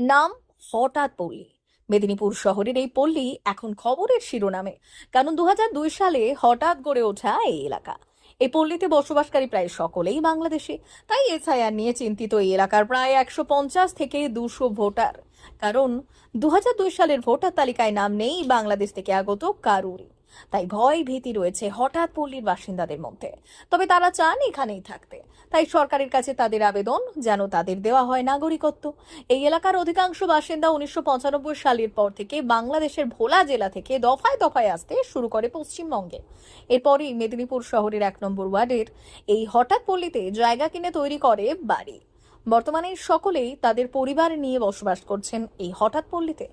নাম হঠাৎ পল্লী। মেদিনীপুর শহরের এই পল্লী এখন খবরের শিরোনামে। কারণ দু হাজার দুই সালে হঠাৎ গড়ে ওঠা এই এলাকা। এই পল্লীতে বসবাসকারী প্রায় সকলেই বাংলাদেশি। তাই এসআইআর নিয়ে চিন্তিত এই এলাকার প্রায় একশো পঞ্চাশ থেকে দুশো ভোটার। কারণ দু হাজার দুই সালের ভোটার তালিকায় নাম নেই বাংলাদেশ থেকে আগত কারুরই। তাই ভয় ভীতি রয়েছে হঠাৎ পল্লীর বাসিন্দাদের মধ্যে। তবে তারা চান এখানেই থাকতে। তাই সরকারের কাছে তাদের আবেদন যেন তাদের দেওয়া হয় নাগরিকত্ব। এই এলাকার অধিকাংশ বাসিন্দা উনিশশো পঁচানব্বই সালের পর থেকে বাংলাদেশের ভোলা জেলা থেকে দফায় দফায় আসতে শুরু করে পশ্চিমবঙ্গে। এরপরই মেদিনীপুর শহরের এক নম্বর ওয়ার্ডের এই হঠাৎ পল্লীতে জায়গা কিনে তৈরি করে বাড়ি। বর্তমানে সকলেই তাদের পরিবার নিয়ে বসবাস করছেন এই হঠাৎ পল্লীতে।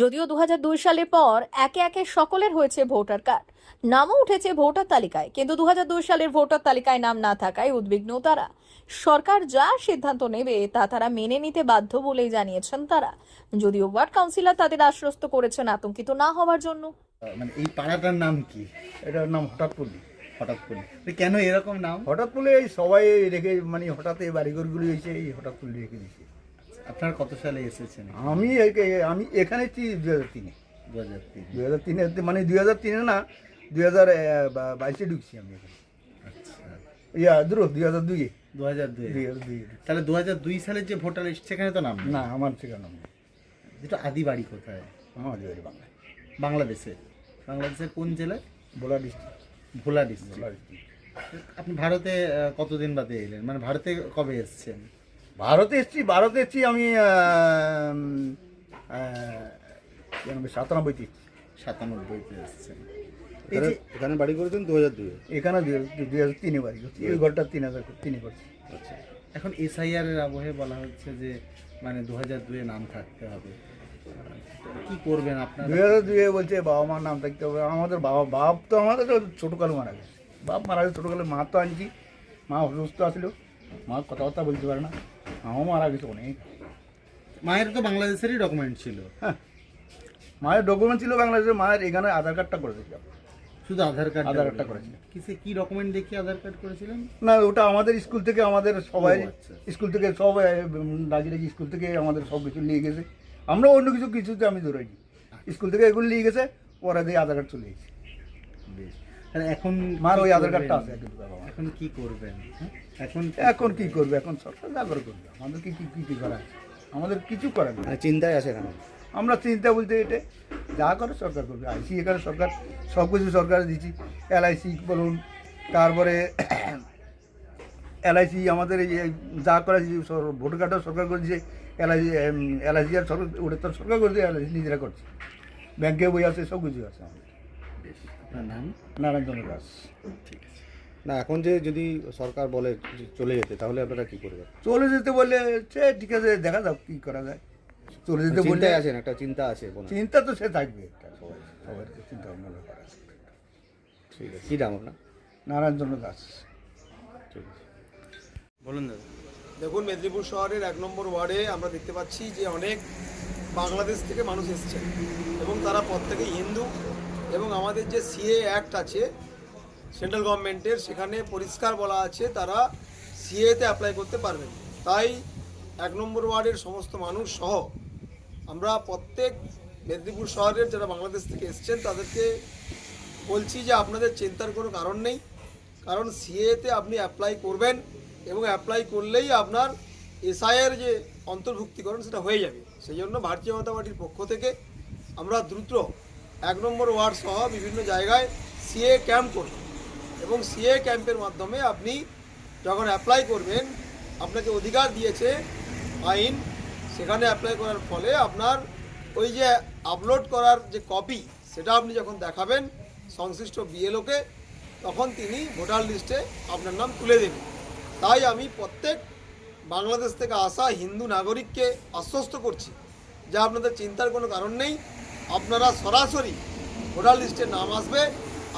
যদিও দুহাজার দুই সালের পর একে একে সকলের হয়েছে ভোটার কার্ড। নামও উঠেছে ভোটার তালিকায়, কিন্তু দু সালের ভোটার তালিকায় নাম না থাকায় উদ্বিগ্ন তারা। সরকার যা সিদ্ধান্ত নেবে তা তারা মেনে নিতে বাধ্য বলেই জানিয়েছেন তারা। যদিও ওয়ার্ড কাউন্সিলর তাদের আশ্বস্ত করেছেন আতঙ্কিত না হওয়ার জন্য। মানে এই পাড়াটার নাম কি? এটার নাম হঠাৎ পল্লী। হঠাৎ করে। কেন এরকম নাম? হঠাৎ পল্লী এই সবাই রেখে মানে হঠাৎ এই বাড়িঘরগুলি এসে এই হঠাৎ পল্লী রেখে দিয়েছে। আপনারা কত সালে এসেছেন? আমি আমি এখানে দুই হাজার তিনে। দু হাজার তিন। দুই হাজার তিনে মানে দুই হাজার তিনে না দুই হাজার বাইশে ঢুকছি আমি এখানে। আচ্ছা। ইয়া দূর দুই হাজার দুইয়ে। দু হাজার দুই তাহলে দু হাজার দুই সালের যে ভোটার লিস্ট সেখানে তো নাম না আমার ঠিকানা নেই। যেটা আদি বাড়ি কোথায়? আমাদের বাড়ি বাংলায়। বাংলাদেশে। বাংলাদেশের কোন জেলায়? বোলা ডিস্ট্রিক্ট। ভোলা ডিস্ট্রিক্ট আপনি ভারতে কতদিন বাদে এলেন? মানে ভারতে কবে এসছেন? ভারতে এসছি ভারতে এসেছি আমি সাতানব্বইতে এসেছি। সাতানব্বইতে এসেছেন। এখানে বাড়ি করেছেন দু হাজার দুয়ে এখানে দুই হাজার- দুই হাজার তিনে বাড়ি করছি। এই ঘরটা তিন হাজার তিনে করছি। আচ্ছা। এখন এসআইআর এর আবহে বলা হচ্ছে যে মানে দু হাজার দুয়ে নাম থাকতে হবে। কি করবেন আপনারা? দুই হাজার দুয়ে বলছে বাবা মার নাম থাকতে হবে। আমাদের বাবা বাপ তো আমাদের তো ছোটোকালে মারা গেছে। বাপ মারা গেছে ছোটোকালে মা তো আনছি। মা অসুস্থ আসলো মা কথাবার্তা বলতে পারে না। মাও মারা গেছে অনেক। মায়ের তো বাংলাদেশেরই ডকুমেন্ট ছিল। হ্যাঁ। মায়ের ডকুমেন্ট ছিল বাংলাদেশের মায়ের এখানে আধার কার্ডটা করে দিয়েছিলাম শুধু আধার কার্ড আধার কার্ডটা করেছিল। কিসে কি ডকুমেন্ট দেখিয়ে আধার কার্ড করেছিলেন? না ওটা আমাদের স্কুল থেকে আমাদের সবাই আচ্ছা। স্কুল থেকে সব ডাকি ডাকি স্কুল থেকে আমাদের সব কিছু নিয়ে গেছে। আমরা অন্য কিছু কিছুতে আমি ধরেছি স্কুল থেকে এগুলো নিয়ে গেছে ওরা দিয়ে আধার কার্ড চলে গেছে বেশ। তাহলে এখন মার ওই আধার কার্ডটা আছে কিন্তু এখন কি করবেন? হ্যাঁ? এখন এখন কি করবে? এখন সরকার যা করে করবে। আমাদের কি কি কি করা আছে? আমাদের কিছু করার নেই। চিন্তায় আছে এখানে? আমরা চিন্তা বলতে এটা যা করে সরকার করবে। আইসি এখানে সরকার সব কিছু সরকার দিচ্ছি। এলআইসি বলুন তারপরে এলআইসি আমাদের এই যা করে ভোট কার্ডও সরকার করে দিয়েছে এলআইসি এলআইসি আর সরকার ওটা তো সরকার করে দিয়ে এলআইসি নিজেরা করছে। ব্যাংকে বই আছে সব কিছু আছে আমাদের। নাম? নারায়ণ চন্দ্র দাস। ঠিক আছে। না এখন যে যদি সরকার বলে চলে যেতে তাহলে আপনারা কি করবেন? চলে যেতে বললে সে ঠিক আছে দেখা যাক কী করা যায়। চলে যেতে চিন্তায় আছেন একটা চিন্তা আছে চিন্তা তো সে থাকবে। একটা সবাই সবার চিন্তা ভাবনা আছে। ঠিক আছে। কী দাম আপনার? নারায়ণ চন্দ্র দাস। ঠিক আছে। বলুন দাদা। দেখুন, মেদিনীপুর শহরের এক নম্বর ওয়ার্ডে আমরা দেখতে পাচ্ছি যে অনেক বাংলাদেশ থেকে মানুষ এসছেন এবং তারা প্রত্যেকেই হিন্দু এবং আমাদের যে সিএ অ্যাক্ট আছে, সেন্ট্রাল গভর্নমেন্টের, সেখানে পরিষ্কার বলা আছে তারা সিএতে অ্যাপ্লাই করতে পারবেন। তাই এক নম্বর ওয়ার্ডের সমস্ত মানুষ সহ আমরা প্রত্যেক মেদিনীপুর শহরের যারা বাংলাদেশ থেকে এসছেন, তাদেরকে বলছি যে আপনাদের চিন্তার কোনো কারণ নেই। কারণ সিএতে আপনি অ্যাপ্লাই করবেন এবং অ্যাপ্লাই করলেই আপনার এসআইয়ের যে অন্তর্ভুক্তিকরণ সেটা হয়ে যাবে। সেই জন্য ভারতীয় জনতা পার্টির পক্ষ থেকে আমরা দ্রুত এক নম্বর ওয়ার্ড সহ বিভিন্ন জায়গায় সিএ ক্যাম্প করব। এবং সিএ ক্যাম্পের মাধ্যমে আপনি যখন অ্যাপ্লাই করবেন, আপনাকে অধিকার দিয়েছে আইন, সেখানে অ্যাপ্লাই করার ফলে আপনার ওই যে আপলোড করার যে কপি সেটা আপনি যখন দেখাবেন সংশ্লিষ্ট বিএলওকে তখন তিনি ভোটার লিস্টে আপনার নাম তুলে দেবেন। তাই আমি প্রত্যেক বাংলাদেশ থেকে আসা হিন্দু নাগরিককে আশ্বস্ত করছি যে আপনাদের চিন্তার কোনো কারণ নেই। আপনারা সরাসরি ভোটার লিস্টে নাম আসবে,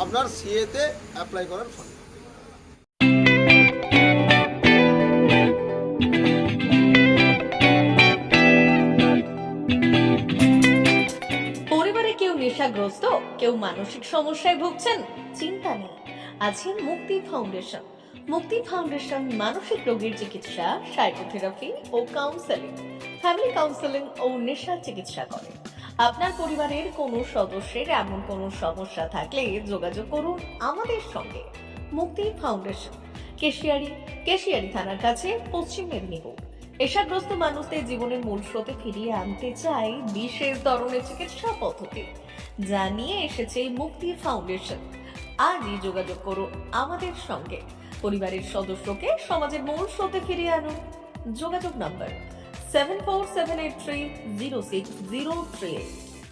আপনার সিএতে অ্যাপ্লাই করার ফলে। পরিবারে কেউ নেশাগ্রস্ত, কেউ মানসিক সমস্যায় ভুগছেন, চিন্তা নেই। আছেন মুক্তি ফাউন্ডেশন। মুক্তি ফাউন্ডেশন মানসিক রোগীর চিকিৎসা, সাইকোথেরাপি ও কাউন্সেলিং। ফ্যামিলি কাউন্সেলিং ও নেশা চিকিৎসা করে। আপনার পরিবারের কোনো সদস্যের এমন কোনো সমস্যা থাকলে যোগাযোগ করুন আমাদের সঙ্গে। মুক্তি ফাউন্ডেশন, কেশিয়ারি কেশিয়ারি থানার কাছে পশ্চিম মেদিনীপুর। নেশাগ্রস্ত মানুষদের জীবনের মূল স্রোতে ফিরিয়ে আনতে চাই বিশেষ ধরনের চিকিৎসা পদ্ধতি। যা নিয়ে এসেছে মুক্তি ফাউন্ডেশন। আজই যোগাযোগ করুন আমাদের সঙ্গে। পরিবারের সদস্যকে সমাজের মূল স্রোতে ফিরিয়ে আনুন। যোগাযোগ number seven four seven eight three zero six zero three eight